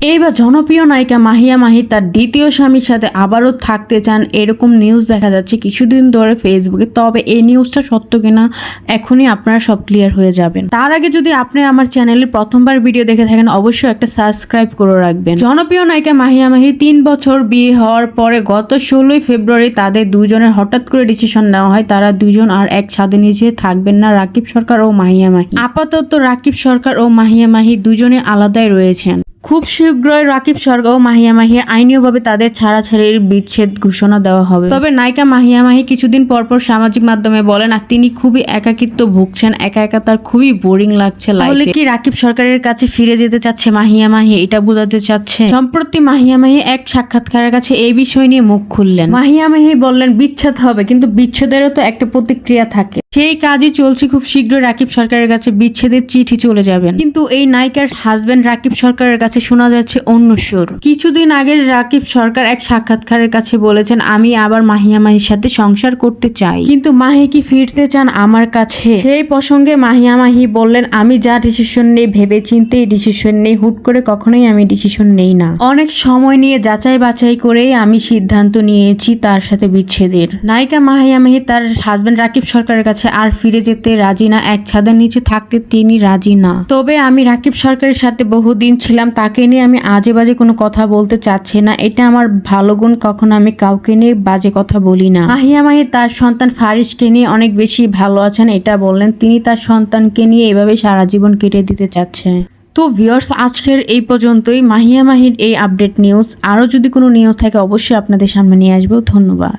এইবার জনপ্রিয় নায়িকা মাহিয়া মাহি তার দ্বিতীয় স্বামীর সাথে আবারও থাকতে চান। এরকম নিউজ দেখা যাচ্ছে কিছুদিন ধরে ফেসবুকে তবে এই নিউজটা সত্য কিনা এখনই আপনারা সব ক্লিয়ার হয়ে যাবেন। তার আগে যদি আপনি আমার চ্যানেলে প্রথমবার ভিডিও দেখে থাকেন, অবশ্যই একটা সাবস্ক্রাইব করে রাখবেন। জনপ্রিয় নায়িকা মাহিয়া মাহির তিন বছর বিয়ে হওয়ার পরে গত ষোলোই ফেব্রুয়ারি তাদের দুজনের হঠাৎ করে ডিসিশন নেওয়া হয়। তারা দুজন আর এক ছাদে নিচে থাকবেন না, রাকিব সরকার ও মাহিয়া মাহি। আপাতত রাকিব সরকার ও মাহিয়া মাহি দুজনে আলাদাই রয়েছেন। খুব শীঘ্রই রাকিব সরকার ও মাহিয়া মাহির আইনীয়ভাবে তাদের ছাড়াছাড়ির বিচ্ছেদ ঘোষণা দেওয়া হবে। তবে নায়িকা মাহিয়া মাহি কিছুদিন পরপর সামাজিক মাধ্যমে বলেন আর তিনি খুবই একাকিত্ব ভুগছেন একা একা তার খুবই বোরিং লাগছে তাহলে কি রাকিব সরকারের কাছে ফিরে যেতে চাচ্ছে মাহিয়া মাহি? এটা বোঝাতে চাচ্ছে। সম্প্রতি মাহিয়া মাহি এক সাক্ষাৎকারের কাছে এই বিষয় নিয়ে মুখ খুললেন। মাহিয়া মাহি বললেন বিচ্ছেদ হবে কিন্তু বিচ্ছেদেরও তো একটা প্রতিক্রিয়া থাকে। সেই কাজই চলছে খুব শীঘ্র রাকিব সরকারের কাছে, বিচ্ছেদের চিঠি চলে যাবেন। কিন্তু এই নায়িকার হাজবেন্ড রাকিব সরকারের কাছে শোনা যাচ্ছে অন্য সুর। কিছুদিন আগে রাকিব সরকার এক সাক্ষাৎকারের কাছে বলেছেন, আমি আবার মাহিয়া মাহির সাথে সংসার করতে চাই। কিন্তু মাহি কি ফিরতে চান আমার কাছে? সেই প্রসঙ্গে মাহিয়া মাহি বললেন, আমি যা ডিসিশন নেই ভেবে চিন্তেই ডিসিশন নেই, হুট করে কখনোই আমি ডিসিশন নেই না। অনেক সময় নিয়ে যাচাই বাছাই করেই আমি সিদ্ধান্ত নিয়েছি তার সাথে বিচ্ছেদের। নায়িকা মাহিয়া মাহি তার হাজবেন্ড রাকিব সরকারের কাছে আর ফিরে যেতে রাজি না। এক ছাদের নিচে থাকতে তিনি রাজি না। তবে আমি রাকিব সরকারের সাথে বহুদিন ছিলাম, তাকে নিয়ে আমি আজে বাজে কোনো কথা বলতে চাচ্ছি না। এটা আমার ভালো গুণ, কখনো আমি কাউকে নিয়ে বাজে কথা বলি না। মাহিয়া মাহি তার সন্তান ফারিসকে নিয়ে অনেক বেশি ভালো আছেন, এটা বললেন। তিনি তার সন্তানকে নিয়ে এভাবে সারা জীবন কেটে দিতে চাচ্ছে। তো ভিউয়ার্স, আজকের এই পর্যন্তই। মাহিয়া মাহির এই আপডেট নিউজ। আরও যদি কোনো নিউজ থাকে, অবশ্যই আপনাদের সামনে নিয়ে আসব। ধন্যবাদ।